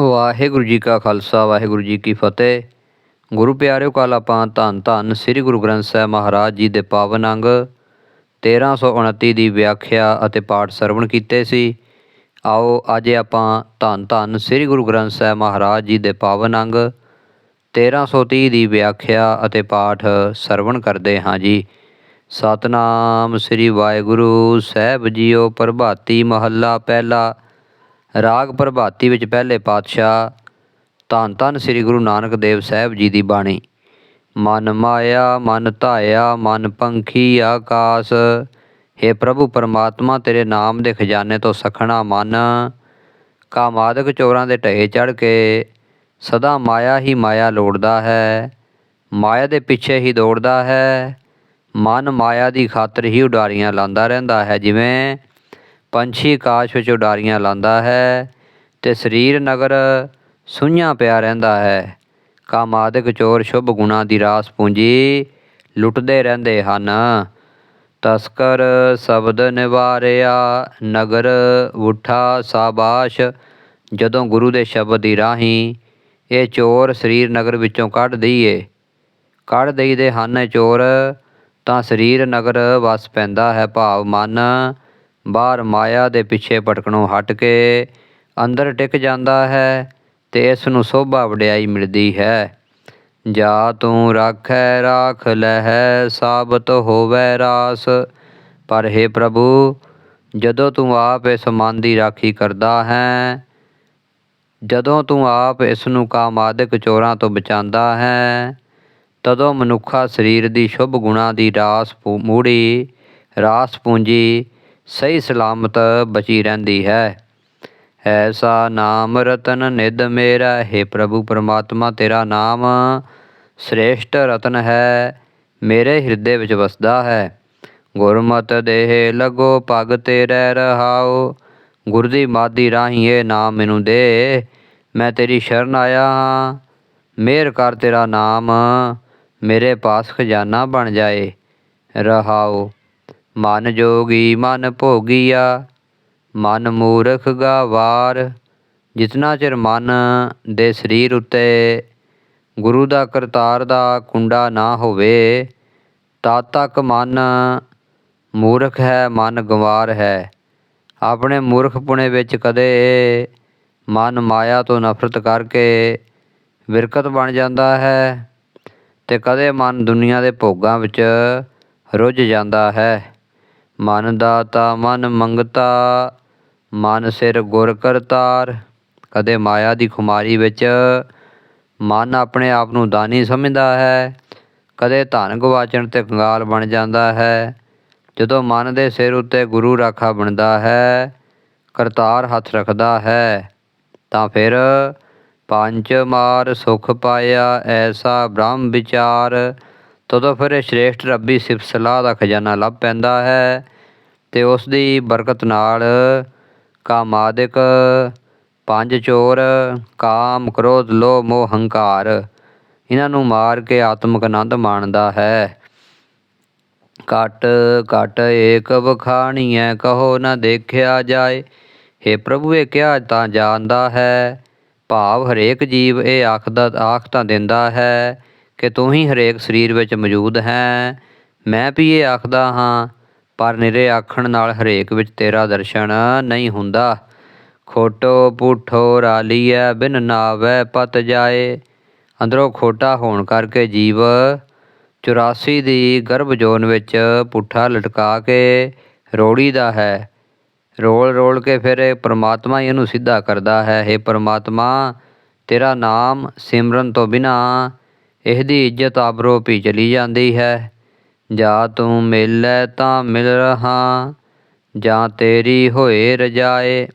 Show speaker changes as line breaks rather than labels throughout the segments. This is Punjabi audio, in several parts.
ਵਾਹਿਗੁਰੂ ਜੀ ਕਾ ਖਾਲਸਾ, ਵਾਹਿਗੁਰੂ ਜੀ ਕੀ ਫਤਿਹ। ਗੁਰੂ ਪਿਆਰਿਓ ਕੱਲ ਆਪਾਂ ਧੰਨ ਧੰਨ ਸ੍ਰੀ ਗੁਰੂ ਗ੍ਰੰਥ ਸਾਹਿਬ ਮਹਾਰਾਜ ਜੀ ਦੇ ਪਾਵਨ ਅੰਗ 1329 ਦੀ ਵਿਆਖਿਆ ਅਤੇ ਪਾਠ ਸਰਵਣ ਕੀਤੇ ਸੀ। ਆਓ, ਅੱਜ ਆਪਾਂ ਧੰਨ ਧੰਨ ਸ੍ਰੀ ਗੁਰੂ ਗ੍ਰੰਥ ਸਾਹਿਬ ਮਹਾਰਾਜ ਜੀ ਦੇ ਪਾਵਨ ਅੰਗ 1330 ਦੀ ਵਿਆਖਿਆ ਅਤੇ ਪਾਠ ਸਰਵਣ ਕਰਦੇ ਹਾਂ ਜੀ। ਸਤਨਾਮ ਸ੍ਰੀ ਵਾਹਿਗੁਰੂ, ਸਾਹਿਬ ਜੀਓ, ਪ੍ਰਭਾਤੀ ਮਹੱਲਾ ਪਹਿਲਾ ਰਾਗ ਪ੍ਰਭਾਤੀ ਵਿੱਚ ਪਹਿਲੇ ਪਾਤਸ਼ਾਹ ਧੰਨ ਧੰਨ ਸ੍ਰੀ ਗੁਰੂ ਨਾਨਕ ਦੇਵ ਸਾਹਿਬ ਜੀ ਦੀ ਬਾਣੀ। ਮਨ ਮਾਇਆ, ਮਨ ਧਾਇਆ, ਮਨ ਪੰਖੀ, ਆਕਾਸ हे ਪ੍ਰਭੂ ਪਰਮਾਤਮਾ, ਤੇਰੇ ਨਾਮ ਦੇ ਖਜ਼ਾਨੇ ਤੋਂ ਸਖਣਾ ਮਨ। ਕਾਮਾਦਿਕ ਚੋਰਾਂ ਦੇ ਢਹੇ ਚੜ ਕੇ ਸਦਾ ਮਾਇਆ ਹੀ ਮਾਇਆ ਲੋੜਦਾ ਹੈ, ਮਾਇਆ ਦੇ ਪਿੱਛੇ ਹੀ ਦੌੜਦਾ ਹੈ। ਮਨ ਮਾਇਆ ਦੀ ਖਾਤਰ ਹੀ ਉਡਾਰੀਆਂ ਲਾਂਦਾ ਰਹਿੰਦਾ ਹੈ, ਜਿਵੇਂ ਪੰਛੀ ਆਕਾਸ਼ ਵਿੱਚ ਉਡਾਰੀਆਂ ਲਾਂਦਾ ਹੈ ਤੇ ਸਰੀਰ ਨਗਰ ਸੁਈਆਂ ਪਿਆ ਰਹਿੰਦਾ ਹੈ। ਕਾਮਾਦਿਕ ਚੋਰ ਸ਼ੁਭ ਗੁਣਾ ਦੀ ਰਾਸ ਪੂੰਜੀ ਲੁੱਟਦੇ ਰਹਿੰਦੇ ਹਨ। ਤਸਕਰ ਸ਼ਬਦ ਨਿਵਾਰਿਆ, ਨਗਰ ਉਠਾ ਸਾਬਾਸ਼, ਜਦੋਂ ਗੁਰੂ ਦੇ ਸ਼ਬਦ ਦੀ ਰਾਹੀਂ ਇਹ ਚੋਰ ਸਰੀਰ ਨਗਰ ਵਿੱਚੋਂ ਕੱਢ ਦਈਏ। ਕੱਢ ਦਈਦੇ ਹਨ ਚੋਰ, ਤਾਂ ਸਰੀਰ ਨਗਰ ਵਸ ਪੈਂਦਾ ਹੈ ਭਾਵ ਮਨ। ਬਾਹਰ ਮਾਇਆ ਦੇ ਪਿੱਛੇ ਭਟਕਣੋਂ ਹਟ ਕੇ ਅੰਦਰ ਟਿਕ ਜਾਂਦਾ ਹੈ ਤੇ ਇਸ ਨੂੰ ਸੋਭਾ ਵਡਿਆਈ ਮਿਲਦੀ ਹੈ। ਜਾ ਤੂੰ ਰਾਖੈ, ਰਾਖ ਲਹਿ, ਸਾਬਤ ਹੋਵੇ ਰਾਸ। ਪਰ हे ਪ੍ਰਭੂ, ਜਦੋਂ ਤੂੰ ਆਪ ਇਸ ਮਨ ਦੀ ਰਾਖੀ ਕਰਦਾ ਹੈ, ਜਦੋਂ ਤੂੰ ਆਪ ਇਸ ਨੂੰ ਕਾਮਾਦਿਕ ਚੋਰਾਂ ਤੋਂ ਬਚਾਉਂਦਾ ਹੈ, ਤਦੋਂ ਮਨੁੱਖਾ ਸਰੀਰ ਦੀ ਸ਼ੁਭ ਗੁਣਾ ਦੀ ਰਾਸ ਮੂੜੀ ਰਾਸ ਪੂੰਜੀ ਸਹੀ ਸਲਾਮਤ ਬਚੀ ਰਹਿੰਦੀ ਹੈ। ਐਸਾ ਨਾਮ ਰਤਨ ਨਿਧ ਮੇਰਾ, ਹੈ ਪ੍ਰਭੂ ਪਰਮਾਤਮਾ, ਤੇਰਾ ਨਾਮ ਸ੍ਰੇਸ਼ਟ ਰਤਨ ਹੈ, ਮੇਰੇ ਹਿਰਦੇ ਵਿੱਚ ਵਸਦਾ ਹੈ। ਗੁਰਮਤ ਦੇਹ ਲਗੋ ਪਗ ਤੇਰੇ ਰਹਾਓ ਗੁਰ ਦੀ ਮਾਦੀ ਰਾਹੀਂ ਇਹ ਨਾਮ ਮੈਨੂੰ ਦੇ। ਮੈਂ ਤੇਰੀ ਸ਼ਰਨ ਆਇਆ ਹਾਂ, ਮੇਰ ਕਰ ਤੇਰਾ ਨਾਮ, ਮੇਰੇ ਪਾਸ ਖਜ਼ਾਨਾ ਬਣ ਜਾਏ ਰਹਾਓ ਮਨ ਜੋਗੀ ਮਨ ਭੋਗੀਆ, ਮਨ ਮੂਰਖ ਗਾਵਾਰ। ਜਿਤਨਾ ਚਿਰ ਮਨ ਦੇ ਸਰੀਰ ਉੱਤੇ ਗੁਰੂ ਦਾ ਕਰਤਾਰ ਦਾ ਕੁੰਡਾ ਨਾ ਹੋਵੇ, ਤਦ ਤੱਕ ਮਨ ਮੂਰਖ ਹੈ, ਮਨ ਗਵਾਰ ਹੈ। ਆਪਣੇ ਮੂਰਖਪੁਣੇ ਵਿੱਚ ਕਦੇ ਮਨ ਮਾਇਆ ਤੋਂ ਨਫ਼ਰਤ ਕਰਕੇ ਵਿਰਕਤ ਬਣ ਜਾਂਦਾ ਹੈ ਤੇ ਕਦੇ ਮਨ ਦੁਨੀਆ ਦੇ ਭੋਗਾਂ ਵਿੱਚ ਰੁੱਝ ਜਾਂਦਾ ਹੈ। ਮਨ ਦਾਤਾ, ਮਨ ਮੰਗਤਾ, ਮਨ ਸਿਰ ਗੁਰ ਕਰਤਾਰ। ਕਦੇ ਮਾਇਆ ਦੀ ਖੁਮਾਰੀ ਵਿੱਚ ਮਨ ਆਪਣੇ ਆਪ ਨੂੰ ਦਾਨੀ ਸਮਝਦਾ ਹੈ। ਕਦੇ ਧਨ ਗਵਾਚਣ ਤੇ ਕੰਗਾਲ ਬਣ ਜਾਂਦਾ ਹੈ। ਜਦੋਂ ਮਨ ਦੇ ਸਿਰ ਉੱਤੇ ਗੁਰੂ ਰਾਖਾ ਬਣਦਾ ਹੈ, ਕਰਤਾਰ ਹੱਥ ਰੱਖਦਾ ਹੈ, ਤਾਂ ਫਿਰ ਪੰਜ ਮਾਰ ਸੁਖ ਪਾਇਆ ਐਸਾ ਬ੍ਰਹਮ ਵਿਚਾਰ। ਤਦੋਂ ਫਿਰ ਇਹ ਸ਼੍ਰੇਸ਼ਟ ਰੱਬੀ ਸਿਫਤ ਸਲਾਹ ਦਾ ਖਜ਼ਾਨਾ ਲੱਭ ਪੈਂਦਾ ਹੈ। ਤੇ ਉਸ ਦੀ ਬਰਕਤ ਨਾਲ ਕਾਮਾਦਿਕ, ਪੰਜ ਚੋਰ, ਕਾਮ, ਕ੍ਰੋਧ, ਲੋਭ, ਮੋਹ, ਹੰਕਾਰ ਇਹਨਾਂ ਨੂੰ ਮਾਰ ਕੇ ਆਤਮਿਕ ਆਨੰਦ ਮਾਣਦਾ ਹੈ। ਕਟ ਕਟ ਏਕ ਬਖਾਣੀਐ ਕਹੋ ਨਾ ਦੇਖਿਆ ਜਾਏ। हे ਪ੍ਰਭੂ, ਇਹ ਕਿਹਾ ਤਾਂ ਜਾਣਦਾ ਹੈ? ਭਾਵ ਹਰੇਕ ਜੀਵ ਇਹ ਆਖਦਾ, ਆਖ ਤਾਂ ਦਿੰਦਾ ਹੈ ਕਿ ਤੂੰ ਹੀ ਹਰੇਕ ਸਰੀਰ ਵਿੱਚ ਮੌਜੂਦ ਹੈ। ਮੈਂ ਵੀ ਇਹ ਆਖਦਾ ਹਾਂ ਪਰ ਨਿਰੇ ਆਖਣ ਨਾਲ ਹਰੇਕ ਵਿੱਚ ਤੇਰਾ ਦਰਸ਼ਨ ਨਹੀਂ ਹੁੰਦਾ। ਖੋਟੋ ਪੁੱਠੋ ਰਾਲੀਐ, ਬਿਨ ਨਾਵੈ ਪਤ ਜਾਏ। ਅੰਦਰੋਂ ਖੋਟਾ ਹੋਣ ਕਰਕੇ ਜੀਵ 84 ਦੀ ਗਰਭ ਜੋਨ ਵਿੱਚ ਪੁੱਠਾ ਲਟਕਾ ਕੇ ਰੋੜੀ ਦਾ ਹੈ। ਰੋਲ ਰੋਲ ਕੇ ਫਿਰ ਇਹ ਪ੍ਰਮਾਤਮਾ ਹੀ ਇਹਨੂੰ ਸਿੱਧਾ ਕਰਦਾ ਹੈ। हे ਪ੍ਰਮਾਤਮਾ, ਤੇਰਾ ਨਾਮ ਸਿਮਰਨ ਤੋਂ ਬਿਨਾ ਇਹਦੀ ਇੱਜ਼ਤ ਆਬਰੋ ਵੀ ਚਲੀ ਜਾਂਦੀ ਹੈ। ਜਾਂ ਤੂੰ ਮਿਲੈ ਤਾਂ ਮਿਲ ਰਹਾ, ਜਾਂ ਤੇਰੀ ਹੋਏ ਰਜਾਏ।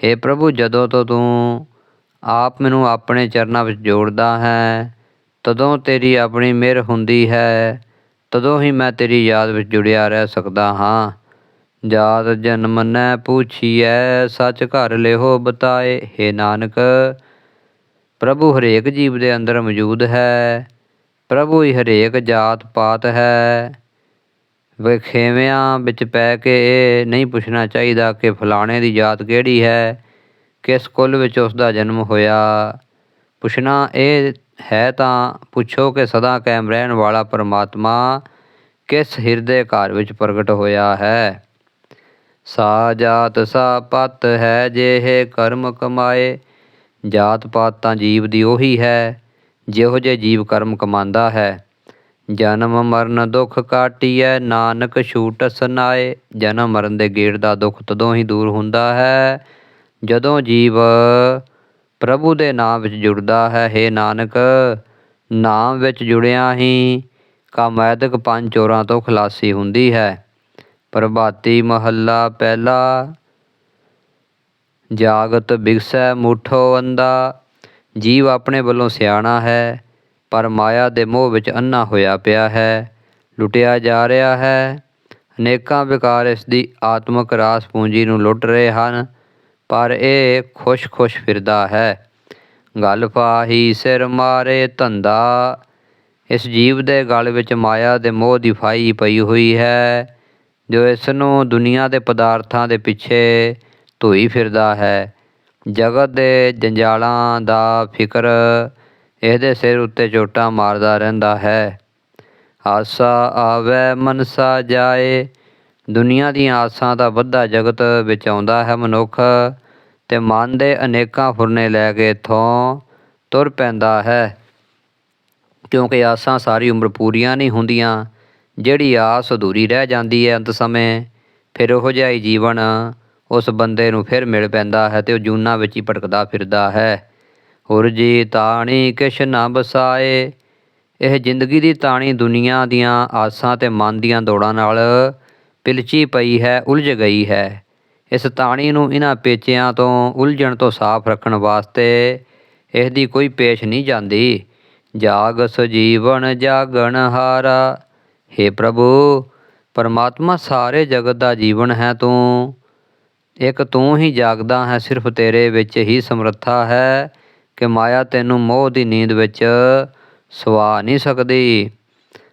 हे ਪ੍ਰਭੂ, ਜਦੋਂ ਤੋਂ ਤੂੰ ਆਪ ਮੈਨੂੰ ਆਪਣੇ ਚਰਨਾਂ ਵਿੱਚ ਜੋੜਦਾ ਹੈ, ਤਦੋਂ ਤੇਰੀ ਆਪਣੀ ਮਿਹਰ ਹੁੰਦੀ ਹੈ, ਤਦੋਂ ਹੀ ਮੈਂ ਤੇਰੀ ਯਾਦ ਵਿੱਚ ਜੁੜਿਆ ਰਹਿ ਸਕਦਾ ਹਾਂ। ਜਾਤ ਜਨਮ ਨੈ ਪੁੱਛੀਐ, ਸੱਚ ਘਰ ਲਿਹੋ ਬਤਾਏ। हे ਨਾਨਕ, ਪ੍ਰਭੂ ਹਰੇਕ ਜੀਵ ਦੇ ਅੰਦਰ ਮੌਜੂਦ ਹੈ। ਪ੍ਰਭੂ ਹੀ ਹਰੇਕ ਜਾਤ ਪਾਤ ਹੈ। ਵਖੇਵਿਆਂ ਵਿੱਚ ਪੈ ਕੇ ਇਹ ਨਹੀਂ ਪੁੱਛਣਾ ਚਾਹੀਦਾ ਕਿ ਫਲਾਣੇ ਦੀ ਜਾਤ ਕਿਹੜੀ ਹੈ, ਕਿਸ ਕੁੱਲ ਵਿੱਚ ਉਸ ਦਾ ਜਨਮ ਹੋਇਆ। ਪੁੱਛਣਾ ਇਹ ਹੈ ਤਾਂ ਪੁੱਛੋ ਕਿ ਸਦਾ ਕਾਇਮ ਰਹਿਣ ਵਾਲਾ ਪਰਮਾਤਮਾ ਕਿਸ ਹਿਰਦੇ ਘਰ ਵਿੱਚ ਪ੍ਰਗਟ ਹੋਇਆ ਹੈ। ਸਾ ਜਾਤ ਸਾ ਪਤ ਹੈ ਜਿਹੇ ਕਰਮ ਕਮਾਏ, ਜਾਤ ਪਾਤ ਤਾਂ ਜੀਵ ਦੀ ਉਹੀ ਹੈ। ਜਿਹੋ ਜੇ ਜੀਵ ਕਰਮ ਕਮਾਉਂਦਾ ਹੈ। ਜਨਮ ਮਰਨ ਦੁੱਖ ਕਾਟੀਐ, ਨਾਨਕ ਛੂਟ ਸਨਾਏ। ਜਨਮ ਮਰਨ ਦੇ ਗੇੜ ਦਾ ਦੁੱਖ ਤਦੋਂ ਹੀ ਦੂਰ ਹੁੰਦਾ ਹੈ, ਜਦੋਂ ਜੀਵ ਪ੍ਰਭੂ ਦੇ ਨਾਮ ਵਿੱਚ ਜੁੜਦਾ ਹੈ। ਹੇ ਨਾਨਕ, ਨਾਮ ਵਿੱਚ ਜੁੜਿਆ ਹੀ ਕਾਮੈਦਿਕ ਪੰਜ ਚੋਰਾਂ ਤੋਂ ਖਲਾਸੀ ਹੁੰਦੀ ਹੈ। ਪ੍ਰਭਾਤੀ ਮਹੱਲਾ ਪਹਿਲਾ, ਜਾਗਤ ਬਿਗਸੈ ਮੁਠੋ ਅੰਦਾ ਜੀਵ ਆਪਣੇ ਵੱਲੋਂ ਸਿਆਣਾ ਹੈ, ਪਰ ਮਾਇਆ ਦੇ ਮੋਹ ਵਿੱਚ ਅੰਨਾ ਹੋਇਆ ਪਿਆ ਹੈ, ਲੁੱਟਿਆ ਜਾ ਰਿਹਾ ਹੈ। ਅਨੇਕਾਂ ਵਿਕਾਰ ਇਸ ਦੀ ਆਤਮਿਕ ਰਾਸ ਪੂੰਜੀ ਨੂੰ ਲੁੱਟ ਰਹੇ ਹਨ, ਪਰ ਇਹ ਖੁਸ਼-ਖੁਸ਼ ਫਿਰਦਾ ਹੈ। ਗਲ ਪਾਹੀ ਸਿਰ ਮਾਰੇ ਧੰਦਾ, ਇਸ ਜੀਵ ਦੇ ਗਲ ਵਿੱਚ ਮਾਇਆ ਦੇ ਮੋਹ ਦੀ ਫਾਈ ਪਈ ਹੋਈ ਹੈ, ਜੋ ਇਸ ਨੂੰ ਦੁਨੀਆ ਦੇ ਪਦਾਰਥਾਂ ਦੇ ਪਿੱਛੇ ਧੋਈ ਫਿਰਦਾ ਹੈ। ਜਗਤ ਦੇ ਜੰਜਾਲਾਂ ਦਾ ਫਿਕਰ ਇਹਦੇ ਸਿਰ ਉੱਤੇ ਚੋਟਾਂ ਮਾਰਦਾ ਰਹਿੰਦਾ ਹੈ। ਆਸਾ ਆਵੇ, ਮਨਸਾ ਜਾਏ। ਦੁਨੀਆ ਦੀਆਂ ਆਸਾਂ ਦਾ ਵੱਧਾ ਜਗਤ ਵਿੱਚ ਆਉਂਦਾ ਹੈ ਮਨੁੱਖ ਤੇ ਮਨ ਦੇ ਅਨੇਕਾਂ ਫੁਰਨੇ ਲੈ ਕੇ ਇੱਥੋਂ ਤੁਰ ਪੈਂਦਾ ਹੈ। ਕਿਉਂਕਿ ਆਸਾਂ ਸਾਰੀ ਉਮਰ ਪੂਰੀਆਂ ਨਹੀਂ ਹੁੰਦੀਆਂ, ਜਿਹੜੀ ਆਸ ਅਧੂਰੀ ਰਹਿ ਜਾਂਦੀ ਹੈ ਅੰਤ ਸਮੇਂ, ਫਿਰ ਉਹ ਜਿਹਾ ਹੀ ਜੀਵਨ ਉਸ ਬੰਦੇ ਨੂੰ ਫਿਰ ਮਿਲ ਪੈਂਦਾ ਹੈ ਤੇ ਉਹ ਜੂਨਾਂ ਵਿੱਚ ਹੀ ਭਟਕਦਾ ਫਿਰਦਾ ਹੈ। ਉਰਜੀ ਤਾਣੀ ਕਿਛ ਨਾ ਬਸਾਏ। ਇਹ ਜ਼ਿੰਦਗੀ ਦੀ ਤਾਣੀ ਦੁਨੀਆ ਦੀਆਂ ਆਸਾਂ ਤੇ ਮਨ ਦੀਆਂ ਦੌੜਾਂ ਨਾਲ ਪਿਲਚੀ ਪਈ ਹੈ, ਉਲਝ ਗਈ ਹੈ। ਇਸ ਤਾਣੀ ਨੂੰ ਇਹਨਾਂ ਪੇਚਿਆਂ ਤੋਂ ਉਲਝਣ ਤੋਂ ਸਾਫ਼ ਰੱਖਣ ਵਾਸਤੇ ਇਸ ਦੀ ਕੋਈ ਪੇਸ਼ ਨਹੀਂ ਜਾਂਦੀ। ਜਾਗ ਸਜੀਵਨ ਜਾਗਣ ਹਾਰਾ। हे ਪ੍ਰਭੂ, ਪਰਮਾਤਮਾ ਸਾਰੇ ਜਗਤ ਦਾ ਜੀਵਨ ਹੈ ਤੂੰ। ਇੱਕ ਤੂੰ ਹੀ ਜਾਗਦਾ ਹੈ, ਸਿਰਫ ਤੇਰੇ ਵਿੱਚ ਹੀ ਸਮਰੱਥਾ ਹੈ, ਕਿ ਮਾਇਆ ਤੈਨੂੰ ਮੋਹ ਦੀ ਨੀਂਦ ਵਿੱਚ ਸਵਾ ਨਹੀਂ ਸਕਦੀ।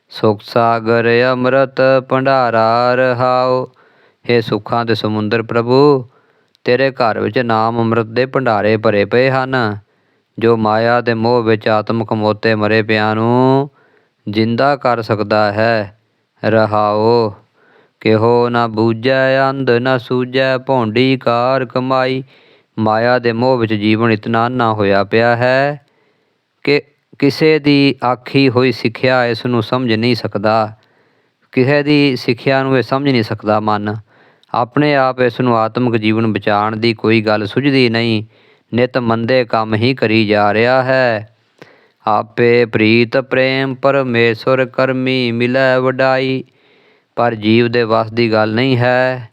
ਸੁਖ ਸਾਗਰ ਅੰਮ੍ਰਿਤ ਭੰਡਾਰਾ ਰਹਾਓ हे ਸੁੱਖਾਂ ਦੇ ਸਮੁੰਦਰ ਪ੍ਰਭੂ, ਤੇਰੇ ਘਰ ਵਿੱਚ ਨਾਮ ਅੰਮ੍ਰਿਤ ਦੇ ਭੰਡਾਰੇ ਭਰੇ ਪਏ ਹਨ। ਜੋ ਮਾਇਆ ਦੇ ਮੋਹ ਵਿੱਚ ਆਤਮਕ ਮੋਤੇ ਮਰੇ ਪਿਆਂ ਨੂੰ ਜਿੰਦਾ ਕਰ ਸਕਦਾ ਹੈ ਰਹਾਓ ਕਿਹੋ ਨਾ ਬੂਝੈ, ਅੰਧ ਨਾ ਸੂਝੈ, ਭੌਂਡੀ ਕਾਰ ਕਮਾਈ। ਮਾਇਆ ਦੇ ਮੋਹ ਵਿੱਚ ਜੀਵਨ ਇਤਨਾ ਨਾ ਹੋਇਆ ਪਿਆ ਹੈ ਕਿ ਕਿਸੇ ਦੀ ਆਖੀ ਹੋਈ ਸਿੱਖਿਆ ਇਸ ਨੂੰ ਸਮਝ ਨਹੀਂ ਸਕਦਾ। ਕਿਸੇ ਦੀ ਸਿੱਖਿਆ ਨੂੰ ਇਹ ਸਮਝ ਨਹੀਂ ਸਕਦਾ ਮਨ। ਆਪਣੇ ਆਪ ਇਸ ਨੂੰ ਆਤਮਿਕ ਜੀਵਨ ਬਚਾਉਣ ਦੀ ਕੋਈ ਗੱਲ ਸੁਝਦੀ ਨਹੀਂ। ਨਿਤ ਮੰਦੇ ਕੰਮ ਹੀ ਕਰੀ ਜਾ ਰਿਹਾ ਹੈ। ਆਪੇ ਪ੍ਰੀਤ ਪ੍ਰੇਮ ਪਰਮੇਸ਼ਵਰ ਕਰਮੀ ਮਿਲੈ ਵਡਾਈ। ਪਰ ਜੀਵ ਦੇ ਵੱਸ ਦੀ ਗੱਲ ਨਹੀਂ ਹੈ।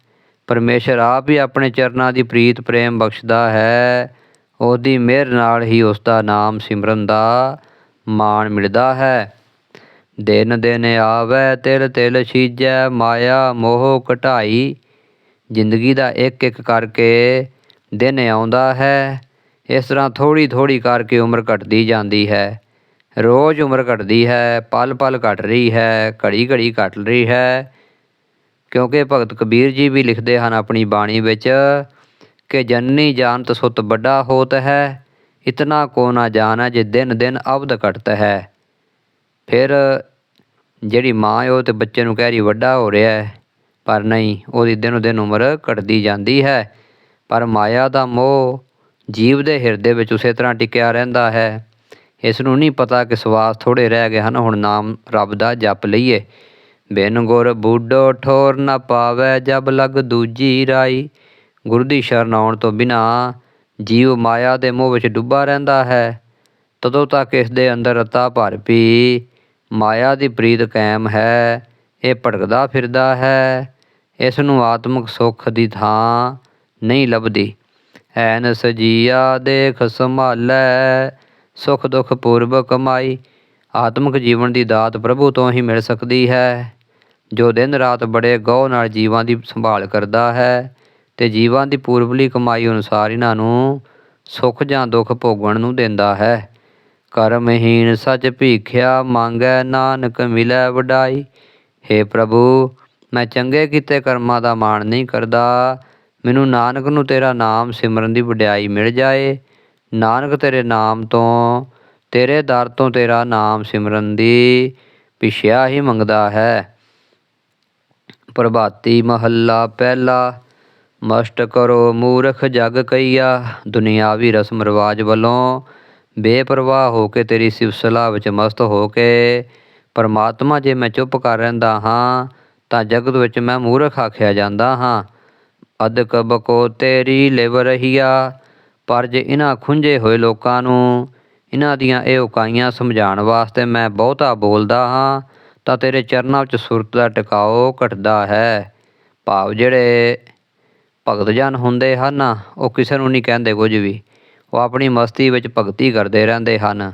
ਪਰਮੇਸ਼ਰ ਆਪ ਹੀ ਆਪਣੇ ਚਰਨਾਂ ਦੀ ਪ੍ਰੀਤ ਪ੍ਰੇਮ ਬਖਸ਼ਦਾ ਹੈ। ਉਹਦੀ ਮਿਹਰ ਨਾਲ ਹੀ ਉਸ ਦਾ ਨਾਮ ਸਿਮਰਨ ਦਾ ਮਾਣ ਮਿਲਦਾ ਹੈ। ਦਿਨ ਦਿਨ ਆਵੇ, ਤਿਲ ਤਿਲ ਛੀਜੈ, ਮਾਇਆ ਮੋਹ ਘਟਾਈ। ਜ਼ਿੰਦਗੀ ਦਾ ਇੱਕ ਇੱਕ ਕਰਕੇ ਦਿਨ ਆਉਂਦਾ ਹੈ। ਇਸ ਤਰ੍ਹਾਂ ਥੋੜੀ ਥੋੜੀ ਕਰਕੇ ਉਮਰ ਘਟਦੀ ਜਾਂਦੀ ਹੈ। ਰੋਜ਼ ਉਮਰ ਘਟਦੀ ਹੈ, ਪਲ ਪਲ ਘਟ ਰਹੀ ਹੈ, ਘੜੀ ਘੜੀ ਘਟ ਰਹੀ ਹੈ। ਕਿਉਂਕਿ ਭਗਤ ਕਬੀਰ ਜੀ ਵੀ ਲਿਖਦੇ ਹਨ ਆਪਣੀ ਬਾਣੀ ਵਿੱਚ ਕਿ ਜਨਨੀ ਜਾਣਤ ਸੁਤ ਵੱਡਾ ਹੋਤ ਹੈ, ਇਤਨਾ ਕੋ ਨਾ ਜਾਣਾ ਜੇ ਦਿਨ ਦਿਨ ਅਵਧ ਘਟਤ ਹੈ। ਫਿਰ ਜਿਹੜੀ ਮਾਂ ਹੈ ਉਹ ਤੇ ਬੱਚੇ ਨੂੰ ਕਹਿ ਰਹੀ, ਵੱਡਾ ਹੋ ਰਿਹਾ ਹੈ, ਪਰ ਨਹੀਂ, ਉਹਦੀ ਦਿਨੋ ਦਿਨ ਉਮਰ ਘਟਦੀ ਜਾਂਦੀ ਹੈ। ਪਰ ਮਾਇਆ ਦਾ ਮੋਹ ਜੀਵ ਦੇ ਹਿਰਦੇ ਵਿੱਚ ਉਸੇ ਤਰ੍ਹਾਂ ਟਿਕਿਆ ਰਹਿੰਦਾ ਹੈ। ਇਸ ਨੂੰ ਨਹੀਂ ਪਤਾ ਕਿ ਸਵਾਸ ਥੋੜੇ ਰਹਿ ਗਏ ਹਨ, ਹੁਣ ਨਾਮ ਰੱਬ ਦਾ ਜਪ ਲਈਏ। ਬਿਨ ਗੁਰ ਬੂਡੋ ਠੋਰ ਨਾ ਪਾਵੇ ਜਬ ਲਗ ਦੂਜੀ ਰਾਈ। ਗੁਰੂ ਦੀ ਸ਼ਰਨ ਆਉਣ ਤੋਂ ਬਿਨਾ ਜੀਵ ਮਾਇਆ ਦੇ ਮੋਹ ਵਿੱਚ ਡੁੱਬਾ ਰਹਿੰਦਾ ਹੈ। ਤਦੋਂ ਤੱਕ ਇਸ ਦੇ ਅੰਦਰ ਰਤਾ ਭਰ ਪੀ। ਮਾਇਆ ਦੀ ਪ੍ਰੀਤ ਕਾਇਮ ਹੈ, ਇਹ ਭਟਕਦਾ ਫਿਰਦਾ ਹੈ। ਇਸ ਨੂੰ ਆਤਮਿਕ ਸੁੱਖ ਦੀ ਥਾਂ ਨਹੀਂ ਲੱਭਦੀ। ਐਨ ਸਜੀਆ ਦੇਖ ਸੰਭਾਲੈ, ਸੁਖ ਦੁਖ ਪੂਰਬ ਕਮਾਈ। ਆਤਮਿਕ ਜੀਵਨ ਦੀ ਦਾਤ ਪ੍ਰਭੂ ਤੋਂ ਹੀ ਮਿਲ ਸਕਦੀ ਹੈ। ਜੋ ਦਿਨ ਰਾਤ ਬੜੇ ਗੌ ਨਾਲ ਜੀਵਾਂ ਦੀ ਸੰਭਾਲ ਕਰਦਾ ਹੈ ਤੇ ਜੀਵਾਂ ਦੀ ਪੂਰਬਲੀ ਕਮਾਈ ਅਨੁਸਾਰ ਇਹਨਾਂ ਨੂੰ ਸੁਖ ਜਾਂ ਦੁੱਖ ਭੋਗਣ ਨੂੰ ਦਿੰਦਾ ਹੈ। ਕਰਮਹੀਨ ਸੱਚ ਭੀਖਿਆ ਮੰਗੈ, ਨਾਨਕ ਮਿਲੈ ਵਡਾਈ। हे ਪ੍ਰਭੂ, ਮੈਂ ਚੰਗੇ ਕੀਤੇ ਕਰਮਾਂ ਦਾ ਮਾਣ ਨਹੀਂ ਕਰਦਾ। ਮੈਨੂੰ ਨਾਨਕ ਨੂੰ ਤੇਰਾ ਨਾਮ ਸਿਮਰਨ ਦੀ ਵਡਿਆਈ ਮਿਲ ਜਾਏ। ਨਾਨਕ ਤੇਰੇ ਨਾਮ ਤੋਂ, ਤੇਰੇ ਦਰ ਤੋਂ ਤੇਰਾ ਨਾਮ ਸਿਮਰਨ ਦੀ ਪਿਛਿਆ ਹੀ ਮੰਗਦਾ ਹੈ। ਪ੍ਰਭਾਤੀ ਮਹੱਲਾ ਪਹਿਲਾ, ਮਸਟ ਕਰੋ ਮੂਰਖ ਜਗ ਕਈਆ, ਦੁਨਿਆਵੀ ਰਸਮ ਰਿਵਾਜ ਵੱਲੋਂ ਬੇਪਰਵਾਹ ਹੋ ਕੇ ਤੇਰੀ ਸਿਫਤਸਲਾਹ ਵਿੱਚ ਮਸਤ ਹੋ ਕੇ, ਪਰਮਾਤਮਾ ਜੇ ਮੈਂ ਚੁੱਪ ਕਰ ਰਹਿੰਦਾ ਹਾਂ, ਤਾਂ ਜਗਤ ਵਿੱਚ ਮੈਂ ਮੂਰਖ ਆਖਿਆ ਜਾਂਦਾ ਹਾਂ। ਅਦਕ ਬਕੋ ਤੇਰੀ ਲਿਵ ਰਹੀਆ, ਪਰ ਜੇ ਇਹਨਾਂ ਖੁੰਝੇ ਹੋਏ ਲੋਕਾਂ ਨੂੰ ਇਹਨਾਂ ਦੀਆਂ ਇਹ ਉਕਾਈਆਂ ਸਮਝਾਉਣ ਵਾਸਤੇ ਮੈਂ ਬਹੁਤਾ ਬੋਲਦਾ ਹਾਂ ਤਾਂ ਤੇਰੇ ਚਰਨਾਂ ਵਿੱਚ ਸੁਰਤ ਦਾ ਟਿਕਾਓ ਘਟਦਾ ਹੈ। ਭਾਵ ਜਿਹੜੇ ਭਗਤ ਜਨ ਹੁੰਦੇ ਹਨ, ਉਹ ਕਿਸੇ ਨੂੰ ਨਹੀਂ ਕਹਿੰਦੇ ਕੁਝ ਵੀ। ਉਹ ਆਪਣੀ ਮਸਤੀ ਵਿੱਚ ਭਗਤੀ ਕਰਦੇ ਰਹਿੰਦੇ ਹਨ।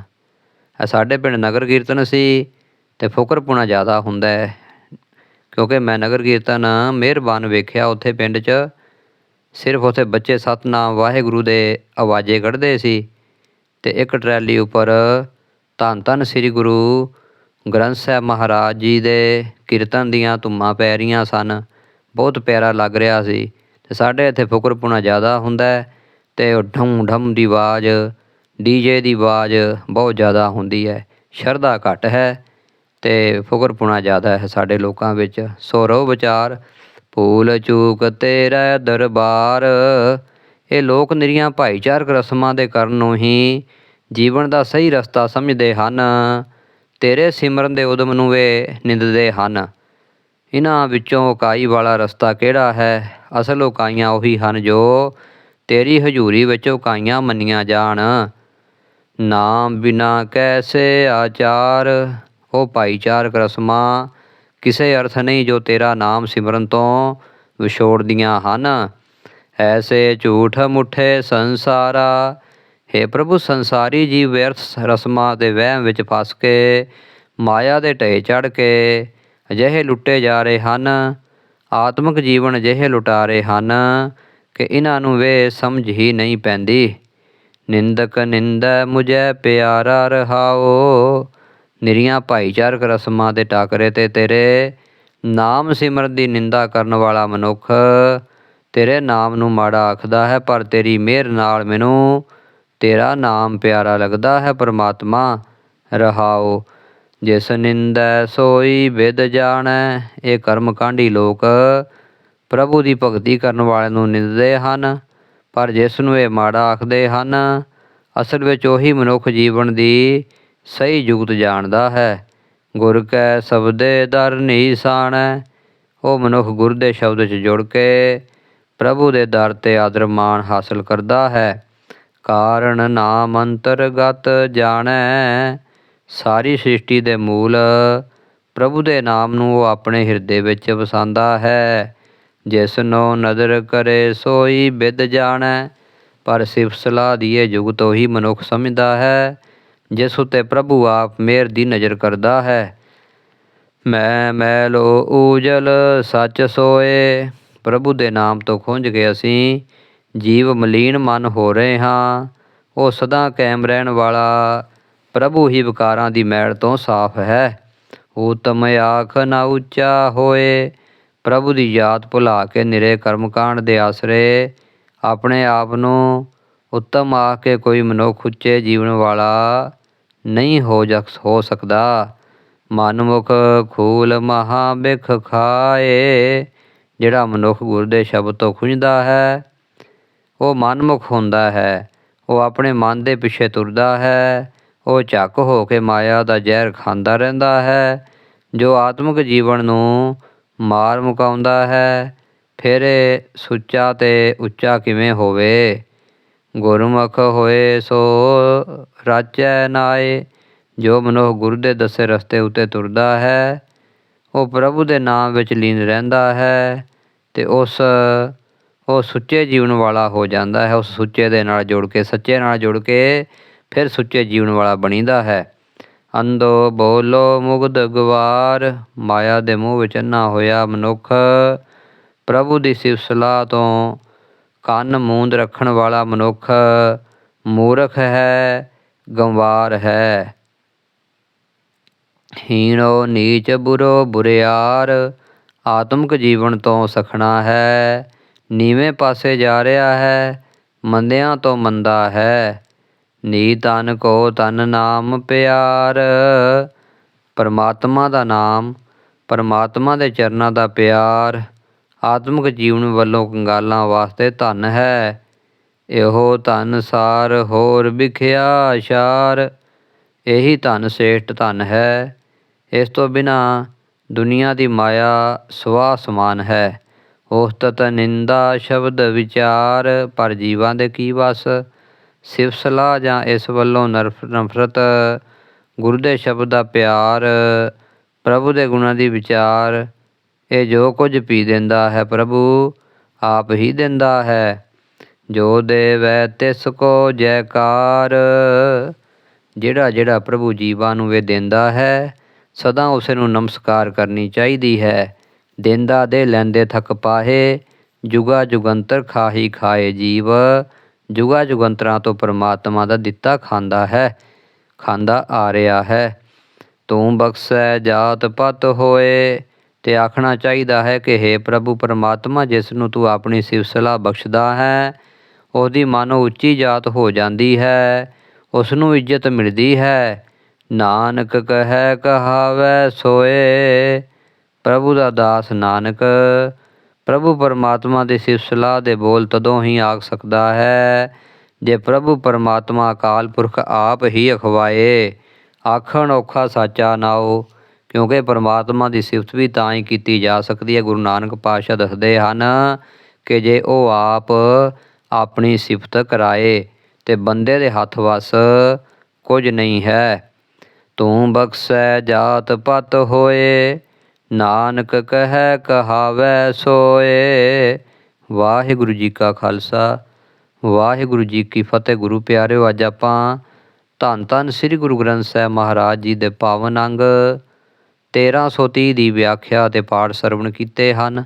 ਸਾਡੇ ਪਿੰਡ ਨਗਰ ਕੀਰਤਨ ਸੀ ਤੇ ਫੁਕਰਪੁਣਾ ਜ਼ਿਆਦਾ ਹੁੰਦਾ ਹੈ। ਕਿਉਂਕਿ ਮੈਂ ਨਗਰ ਕੀਰਤਨ ਮਿਹਰਬਾਨ ਵੇਖਿਆ, ਉੱਥੇ ਪਿੰਡ 'ਚ ਸਿਰਫ ਉੱਥੇ ਬੱਚੇ ਸਤਨਾਮ ਵਾਹਿਗੁਰੂ ਦੇ ਆਵਾਜ਼ੇ ਕੱਢਦੇ ਸੀ ਤੇ ਇੱਕ ਟਰੈਲੀ ਉੱਪਰ ਧੰਨ ਧੰਨ ਸ੍ਰੀ ਗੁਰੂ ਗ੍ਰੰਥ ਸਾਹਿਬ ਮਹਾਰਾਜ ਜੀ ਦੇ ਕੀਰਤਨ ਦੀਆਂ ਧੁੰਮਾਂ ਪੈ ਰਹੀਆਂ ਸਨ। ਬਹੁਤ ਪਿਆਰਾ ਲੱਗ ਰਿਹਾ ਸੀ। ਤੇ ਸਾਡੇ ਇੱਥੇ ਫੁਕਰਪੁਣਾ ਜ਼ਿਆਦਾ ਹੁੰਦਾ ਹੈ ਤੇ ਢਮ ਢਮ ਦੀ ਆਵਾਜ਼ ਡੀਜੇ ਦੀ ਆਵਾਜ਼ ਬਹੁਤ ਜ਼ਿਆਦਾ ਹੁੰਦੀ ਹੈ। ਸ਼ਰਧਾ ਘੱਟ ਹੈ ਤੇ ਫੁਕਰਪੁਣਾ ਜ਼ਿਆਦਾ ਹੈ ਸਾਡੇ ਲੋਕਾਂ ਵਿੱਚ। ਸੋ ਵਿਚਾਰ, ਭੂਲ ਚੂਕ ਤੇਰਾ ਦਰਬਾਰ। ਇਹ ਲੋਕ ਨਿਰੀਆਂ ਭਾਈਚਾਰਕ ਰਸਮਾਂ ਦੇ ਕਰਨ ਨੂੰ ਹੀ ਜੀਵਨ ਦਾ ਸਹੀ ਰਸਤਾ ਸਮਝਦੇ ਹਨ। ਤੇਰੇ ਸਿਮਰਨ ਦੇ ਉਦਮ ਨੂੰ ਵੇ ਨਿੰਦਦੇ ਹਨ। ਇਹਨਾਂ ਵਿੱਚੋਂ ਉਕਾਈ ਵਾਲਾ ਰਸਤਾ ਕਿਹੜਾ ਹੈ? ਅਸਲ ਉਕਾਈਆਂ ਉਹੀ ਹਨ ਜੋ ਤੇਰੀ ਹਜ਼ੂਰੀ ਵਿੱਚ ਉਕਾਈਆਂ ਮੰਨੀਆਂ ਜਾਣ। ਨਾਮ ਬਿਨਾ ਕੈਸੇ ਆਚਾਰ, ਉਹ ਭਾਈਚਾਰਕ ਰਸਮਾਂ ਕਿਸੇ ਅਰਥ ਨਹੀਂ ਜੋ ਤੇਰਾ ਨਾਮ ਸਿਮਰਨ ਤੋਂ ਵਿਛੋੜਦੀਆਂ ਹਨ। ਐਸੇ ਝੂਠ ਮੁੱਠੇ ਸੰਸਾਰਾ हे ਪ੍ਰਭੂ, ਸੰਸਾਰੀ ਜੀਵ ਵਿਅਰਥ ਰਸਮਾਂ ਦੇ ਵਹਿਮ ਵਿੱਚ ਫਸ ਕੇ, ਮਾਇਆ ਦੇ ਢੇ ਚੜ ਕੇ ਅਜਿਹੇ ਲੁੱਟੇ ਜਾ ਰਹੇ ਹਨ, ਆਤਮਿਕ ਜੀਵਨ ਅਜਿਹੇ ਲੁਟਾ ਰਹੇ ਹਨ ਕਿ ਇਹਨਾਂ ਨੂੰ ਵੇ ਸਮਝ ਹੀ ਨਹੀਂ ਪੈਂਦੀ। ਨਿੰਦਕ ਨਿੰਦੈ ਮੁਝੈ, ਪਿਆਰਾ ਰਹਾਓ। ਨਿਰੀਆਂ ਭਾਈਚਾਰਕ ਰਸਮਾਂ ਦੇ ਟਾਕਰੇ ਤੇ ਤੇਰੇ ਨਾਮ ਸਿਮਰਨ ਦੀ ਨਿੰਦਾ ਕਰਨ ਵਾਲਾ ਮਨੁੱਖ ਤੇਰੇ ਨਾਮ ਨੂੰ ਮਾੜਾ ਆਖਦਾ ਹੈ, ਪਰ ਤੇਰੀ ਮਿਹਰ ਨਾਲ ਮੈਨੂੰ ਤੇਰਾ ਨਾਮ ਪਿਆਰਾ ਲੱਗਦਾ ਹੈ ਪਰਮਾਤਮਾ, ਰਹਾਓ। ਜਿਸ ਨਿੰਦੈ ਸੋਈ ਵਿਦ ਜਾਣੈ, ਇਹ ਕਰਮ ਕਾਂਢੀ ਲੋਕ ਪ੍ਰਭੂ ਦੀ ਭਗਤੀ ਕਰਨ ਵਾਲਿਆਂ ਨੂੰ ਨਿੰਦਦੇ ਹਨ, ਪਰ ਜਿਸ ਨੂੰ ਇਹ ਮਾੜਾ ਆਖਦੇ ਹਨ, ਅਸਲ ਵਿੱਚ ਉਹੀ ਮਨੁੱਖ ਜੀਵਨ ਦੀ ਸਹੀ ਜੁਗਤ ਜਾਣਦਾ ਹੈ। ਗੁਰ ਕੈ ਸਬਦੇ ਦਰ ਨੀਸਾਣੈ ਉਹ ਮਨੁੱਖ ਗੁਰ ਦੇ ਸ਼ਬਦ 'ਚ ਜੁੜ ਕੇ ਪ੍ਰਭੂ ਦੇ ਦਰ ਤੇ ਆਦਰ ਮਾਣ ਹਾਸਲ ਕਰਦਾ ਹੈ। ਕਾਰਨ ਨਾਮ ਅੰਤਰਗਤ ਜਾਣੈ, ਸਾਰੀ ਸ੍ਰਿਸ਼ਟੀ ਦੇ ਮੂਲ ਪ੍ਰਭੂ ਦੇ ਨਾਮ ਨੂੰ ਉਹ ਆਪਣੇ ਹਿਰਦੇ ਵਿੱਚ ਵਸਾਉਂਦਾ ਹੈ। ਜਿਸ ਨੂੰ ਨਦਰ ਕਰੇ, ਸੋਈ ਵਿਦ ਜਾਣੈ, ਪਰ ਸਿਫਤ ਸਲਾਹ ਦੀ ਇਹ ਜੁਗਤ ਉਹੀ ਮਨੁੱਖ ਸਮਝਦਾ ਹੈ, ਜਿਸ ਉਤੇ ਪ੍ਰਭੂ ਆਪ ਮਿਹਰ ਦੀ ਨਜ਼ਰ ਕਰਦਾ ਹੈ। ਮੈਂ ਮੈਲੋ ਊਜਲ ਸੱਚ ਸੋਏ, ਪ੍ਰਭੂ ਦੇ ਨਾਮ ਤੋਂ ਖੁੰਝ ਕੇ ਅਸੀਂ ਜੀਵ ਮਲੀਨ ਮਨ ਹੋ ਰਹੇ ਹਾਂ। ਉਹ ਸਦਾ ਕਾਇਮ ਰਹਿਣ ਵਾਲਾ ਪ੍ਰਭੂ ਹੀ ਵਿਕਾਰਾਂ ਦੀ ਮੈਲ ਤੋਂ ਸਾਫ਼ ਹੈ। ਉਤਮ ਆਖ ਨਾ ਉੱਚਾ ਹੋਏ, ਪ੍ਰਭੂ ਦੀ ਯਾਦ ਭੁਲਾ ਕੇ ਨਿਰੇ ਕਰਮਕਾਂਡ ਦੇ ਆਸਰੇ, ਆਪਣੇ ਆਪ ਨੂੰ ਉੱਤਮ ਆ ਕੇ ਕੋਈ ਮਨੁੱਖ ਉੱਚੇ ਜੀਵਨ ਵਾਲਾ ਨਹੀਂ ਹੋ ਜਕ ਹੋ ਸਕਦਾ। ਮਨਮੁਖ ਖੂਲ ਮਹਾ ਬਿਖ ਖਾਏ, ਜਿਹੜਾ ਮਨੁੱਖ ਗੁਰ ਦੇ ਸ਼ਬਦ ਤੋਂ ਖੁੰਝਦਾ ਹੈ ਉਹ ਮਨਮੁਖ ਹੁੰਦਾ ਹੈ। ਉਹ ਆਪਣੇ ਮਨ ਦੇ ਪਿੱਛੇ ਤੁਰਦਾ ਹੈ। ਉਹ ਝੱਕ ਹੋ ਕੇ ਮਾਇਆ ਦਾ ਜ਼ਹਿਰ ਖਾਂਦਾ ਰਹਿੰਦਾ ਹੈ। ਜੋ ਆਤਮਿਕ ਜੀਵਨ ਨੂੰ ਮਾਰ ਮੁਕਾਉਂਦਾ ਹੈ, ਫਿਰ ਸੁੱਚਾ ਤੇ ਉੱਚਾ ਕਿਵੇਂ ਹੋਵੇ? ਗੁਰਮੁਖ ਹੋਏ ਸੋ ਰਾਚੈ ਨਾਏ। ਜੋ ਮਨੁੱਖ ਗੁਰੂ ਦੇ ਦੱਸੇ ਰਸਤੇ ਉਤੇ ਤੁਰਦਾ ਹੈ, ਉਹ ਪ੍ਰਭੂ ਦੇ ਨਾਮ ਵਿੱਚ ਲੀਨ ਰਹਿੰਦਾ ਹੈ ਤੇ ਉਸ ਉਹ ਸੁੱਚੇ ਜੀਵਨ ਵਾਲਾ ਹੋ ਜਾਂਦਾ ਹੈ ਉਸ ਸੁੱਚੇ ਦੇ ਨਾਲ ਜੁੜ ਕੇ, ਸੱਚੇ ਨਾਲ ਜੁੜ ਕੇ ਫਿਰ ਸੁੱਚੇ ਜੀਵਨ ਵਾਲਾ ਬਣੀਦਾ ਹੈ। ਅੰਦੋ ਬੋਲੋ ਮੁਗਧ ਗਵਾਰ, ਮਾਇਆ ਦੇ ਮੂੰਹ ਵਿੱਚ ਨਾ ਹੋਇਆ ਮਨੁੱਖ। ਪ੍ਰਭੂ ਦੀ ਸਿਫਤ ਸਲਾਹ ਤੋਂ ਕੰਨ ਮੂੰਦ ਰੱਖਣ ਵਾਲਾ ਮਨੁੱਖ ਮੂਰਖ ਹੈ, ਗੰਵਾਰ ਹੈ। ਹੀਣੋ ਨੀਚ ਬੁਰੋ ਬੁਰਿਆਰ, ਆਤਮਿਕ ਜੀਵਨ ਤੋਂ ਸਖਣਾ ਹੈ। ਨੀਵੇਂ ਪਾਸੇ ਜਾ ਰਿਹਾ ਹੈ, ਮੰਦਿਆਂ ਤੋਂ ਮੰਦਾ ਹੈ। ਨੀ ਤਨ ਕੋ ਤਨ ਨਾਮ ਪਿਆਰ। ਪਰਮਾਤਮਾ ਦਾ ਨਾਮ, ਪਰਮਾਤਮਾ ਦੇ ਚਰਨਾਂ ਦਾ ਪਿਆਰ। ਆਤਮਿਕ ਜੀਵਨ ਵੱਲੋਂ ਕੰਗਾਲਾਂ ਵਾਸਤੇ ਧਨ ਹੈ। ਇਹੋ ਧਨ ਸਾਰ ਹੋਰ ਵਿਖਿਆ ਸ਼ਾਰ। ਇਹੀ ਧਨ ਸ੍ਰੇਸ਼ਟ ਧਨ ਹੈ। ਇਸ ਤੋਂ ਬਿਨਾ ਦੁਨੀਆ ਦੀ ਮਾਇਆ ਸਵਾ ਸਮਾਨ ਹੈ। ਉਸ ਤਤ ਨਿੰਦਾ ਸ਼ਬਦ ਵਿਚਾਰ, ਪਰ ਜੀਵਾਂ ਦੇ ਕੀ ਵਸ? ਸਿਫਤ ਸਲਾਹ ਜਾਂ ਇਸ ਵੱਲੋਂ ਨਰਫ, ਨਫ਼ਰਤ? ਗੁਰੂ ਦੇ ਸ਼ਬਦ ਦਾ ਪਿਆਰ, ਪ੍ਰਭੂ ਦੇ ਗੁਣਾਂ ਦੀ ਵਿਚਾਰ, ਇਹ ਜੋ ਕੁਝ ਪੀ ਦਿੰਦਾ ਹੈ ਪ੍ਰਭੂ, ਆਪ ਹੀ ਦਿੰਦਾ ਹੈ। ਜੋ ਦੇਵੈ ਤਿਸ ਕੋ ਜੈਕਾਰ। ਜਿਹੜਾ ਜਿਹੜਾ ਪ੍ਰਭੂ ਜੀਵਾਂ ਨੂੰ ਇਹ ਦਿੰਦਾ ਹੈ, ਸਦਾ ਉਸ ਨੂੰ ਨਮਸਕਾਰ ਕਰਨੀ ਚਾਹੀਦੀ ਹੈ। ਦਿੰਦਾ ਦੇ ਲੈਂਦੇ ਥਕ ਪਾਹੇ, ਜੁਗਾ ਜੁਗੰਤਰ ਖਾਹੀ ਖਾਏ ਜੀਵ। ਜੁਗਾ ਜੁਗੰਤਰਾਂ ਤੋਂ ਪਰਮਾਤਮਾ ਦਾ ਦਿੱਤਾ ਖਾਂਦਾ ਹੈ, ਖਾਂਦਾ ਆ ਰਿਹਾ ਹੈ। ਤੂੰ ਬਖਸ਼ੈ ਜਾਤ ਪਤ ਹੋਏ, ਤੇ ਆਖਣਾ ਚਾਹੀਦਾ ਹੈ ਕਿ हे ਪ੍ਰਭੂ ਪਰਮਾਤਮਾ, ਜਿਸ ਨੂੰ ਤੂੰ ਆਪਣੀ ਸਿਵਸਲਾ ਬਖਸ਼ਦਾ ਹੈ, ਉਹਦੀ ਮਨ ਉੱਚੀ ਜਾਤ ਹੋ ਜਾਂਦੀ ਹੈ ਉਸ ਨੂੰ ਇੱਜ਼ਤ ਮਿਲਦੀ ਹੈ। ਨਾਨਕ ਕਹੈ ਕਹਾਵੈ ਸੋਏ ਪ੍ਰਭੂ ਦਾ ਦਾਸ ਨਾਨਕ, ਪ੍ਰਭੂ ਪਰਮਾਤਮਾ ਦੀ ਸਿਫਤਸਲਾਹ ਦੇ ਬੋਲ ਤਦੋਂ ਹੀ ਆਖ ਸਕਦਾ ਹੈ, ਜੇ ਪ੍ਰਭੂ ਪਰਮਾਤਮਾ ਅਕਾਲ ਪੁਰਖ ਆਪ ਹੀ ਅਖਵਾਏ। ਆਖਣ ਔਖਾ ਸਾਚਾ ਨਾਓ ਕਿਉਂਕਿ ਪਰਮਾਤਮਾ ਦੀ ਸਿਫਤ ਵੀ ਤਾਂ ਹੀ ਕੀਤੀ ਜਾ ਸਕਦੀ ਹੈ। ਗੁਰੂ ਨਾਨਕ ਪਾਤਸ਼ਾਹ ਦੱਸਦੇ ਹਨ ਕਿ ਜੇ ਉਹ ਆਪ ਆਪਣੀ ਸਿਫਤ ਕਰਾਏ, ਤੇ ਬੰਦੇ ਦੇ ਹੱਥ ਵਸ ਕੁਝ ਨਹੀਂ ਹੈ। ਤੂੰ ਬਖਸ਼ੈ ਜਾਤ ਪਤ ਹੋਏ ਨਾਨਕ ਕਹੈ ਕਹਾਵੈ ਸੋਏ। ਵਾਹਿਗੁਰੂ ਜੀ ਕਾ ਖਾਲਸਾ, ਵਾਹਿਗੁਰੂ ਜੀ ਕੀ ਫਤਿਹ। ਗੁਰੂ ਪਿਆਰਿਓ, ਅੱਜ ਆਪਾਂ ਧੰਨ ਧੰਨ ਸ੍ਰੀ ਗੁਰੂ ਗ੍ਰੰਥ ਸਾਹਿਬ ਮਹਾਰਾਜ ਜੀ ਦੇ ਪਾਵਨ ਅੰਗ 1330 ਦੀ ਵਿਆਖਿਆ ਅਤੇ ਪਾਠ ਸਰਵਣ ਕੀਤੇ ਹਨ।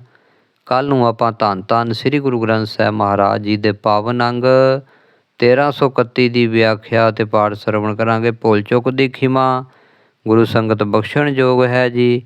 ਕੱਲ ਨੂੰ ਆਪਾਂ ਧੰਨ ਧੰਨ ਸ੍ਰੀ ਗੁਰੂ ਗ੍ਰੰਥ ਸਾਹਿਬ ਮਹਾਰਾਜ ਜੀ ਦੇ ਪਾਵਨ ਅੰਗ 1331 ਦੀ ਵਿਆਖਿਆ ਅਤੇ ਪਾਠ ਸਰਵਣ ਕਰਾਂਗੇ। ਭੁੱਲ ਚੁੱਕ ਦੀ ਖਿਮਾ, ਗੁਰੂ ਸੰਗਤ ਬਖਸ਼ਣ ਯੋਗ ਹੈ ਜੀ।